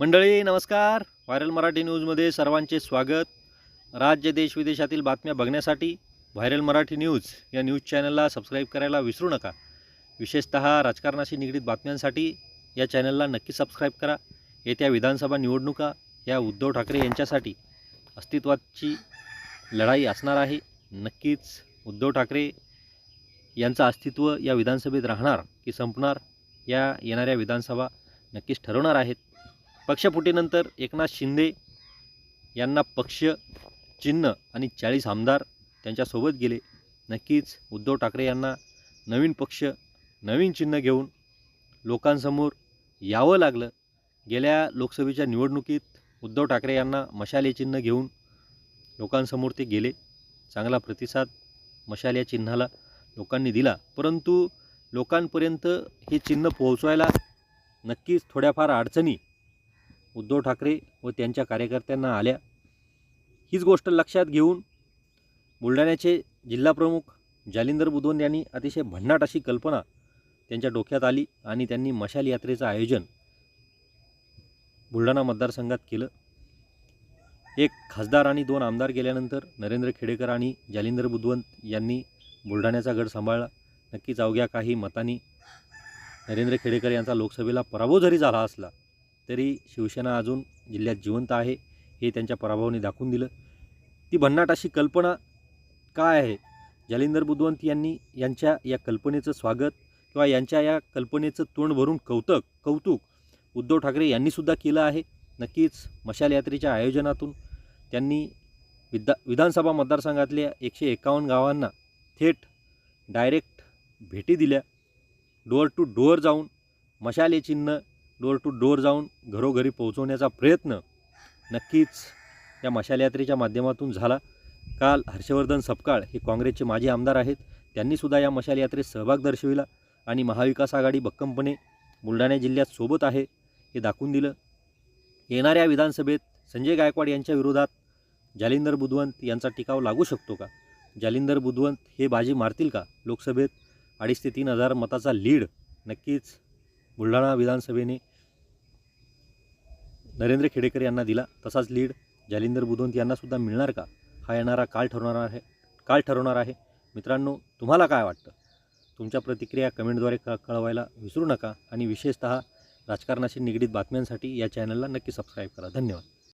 मंडळी नमस्कार. व्हायरल मराठी न्यूजमध्ये सर्वांचे स्वागत. राज्य देश विदेशातील बातम्या बघण्यासाठी व्हायरल मराठी न्यूज या न्यूज चॅनलला सबस्क्राईब करायला विसरू नका. विशेषतः राजकारणाशी निगडीत बातम्यांसाठी या चॅनलला नक्की सबस्क्राईब करा. येत्या विधानसभा निवडणुका या उद्धव ठाकरे यांच्यासाठी अस्तित्वाची लढाई असणार आहे. नक्कीच उद्धव ठाकरे यांचं अस्तित्व या विधानसभेत राहणार की संपणार या येणाऱ्या विधानसभा नक्कीच ठरवणार आहेत. पक्षफुटीनंतर एकनाथ शिंदे यांना पक्ष चिन्ह आणि चाळीस आमदार त्यांच्यासोबत गेले. नक्कीच उद्धव ठाकरे यांना नवीन पक्ष नवीन चिन्ह घेऊन लोकांसमोर यावं लागलं. गेल्या लोकसभेच्या निवडणुकीत उद्धव ठाकरे यांना मशाले चिन्ह घेऊन लोकांसमोर ते गेले. चांगला प्रतिसाद मशाल या चिन्हाला लोकांनी दिला. परंतु लोकांपर्यंत हे चिन्ह पोहोचवायला नक्कीच थोड्याफार अडचणी उद्धव ठाकरे व त्यांच्या कार्यकर्त्यांना आल्या. हीच गोष्ट लक्षात घेऊन बुलढाण्याचे जिल्हाप्रमुख जालिंदर बुधोन यांनी अतिशय भन्नाट अशी कल्पना त्यांच्या डोक्यात आली आणि त्यांनी मशाल यात्रेचं आयोजन बुलढाणा मतदारसंघात केलं. एक खासदार आणि दोन आमदार गेल्यानंतर नरेंद्र खेडेकर आणि जालिंदर बुधवंत यांनी बुलढाण्याचा गड सांभाळला. नक्कीच अवघ्या काही मतांनी नरेंद्र खेडेकर यांचा लोकसभेला पराभव जरी झाला असला तरी शिवसेना अजून जिल्ह्यात जिवंत आहे हे त्यांच्या पराभवाने दाखवून दिलं. ती भन्नाट अशी कल्पना काय आहे? जालिंदर बुधवंत यांनी यांच्या या कल्पनेचं स्वागत किंवा यांच्या या कल्पनेचं तोंड भरून कौतक कौतुक उद्धव ठाकरे यांनीसुद्धा केलं आहे. नक्कीच मशाल यात्रेच्या आयोजनातून त्यांनी विदा विधानसभा मतदारसंघातल्या एकशे एकावन्न गावांना थेट डायरेक्ट भेटी दिल्या. डोअर टू डोअर जाऊन मशाले चिन्ह डोअर टू डोअर जाऊन घरोघरी पोहोचवण्याचा प्रयत्न नक्कीच या मशाल यात्रेच्या माध्यमातून झाला. काल हर्षवर्धन सपकाळ हे काँग्रेसचे माजी आमदार आहेत. त्यांनीसुद्धा या मशाल यात्रेत सहभाग दर्शविला आणि महाविकास आघाडी भक्कमपणे बुलढाणा जिल्ह्यात सोबत आहे हे दाखवून दिलं. येणाऱ्या विधानसभेत संजय गायकवाड यांच्या विरोधात जालिंदर बुधवंत यांचा टिकाव लागू शकतो का? जालिंदर बुधवंत हे बाजी मारतील का? लोकसभेत अडीच ते तीन हजार मताचा लीड नक्कीच बुलढाणा विधानसभेने नरेंद्र खेडेकर यांना दिला तसाच लीड. जालिंदर बुधवंत यांनासुद्धा मिळणार का? हा येणारा काळ ठरवणार आहे. काल ठरवणार आहे. मित्रांनो तुम्हाला काय वाटतं? तुमच्या प्रतिक्रिया कमेंटद्वारे क कळवायला विसरू नका आणि विशेषतः राजकारणाशी निगडीत बातम्यांसाठी या चॅनलला नक्की सबस्क्राईब करा. धन्यवाद.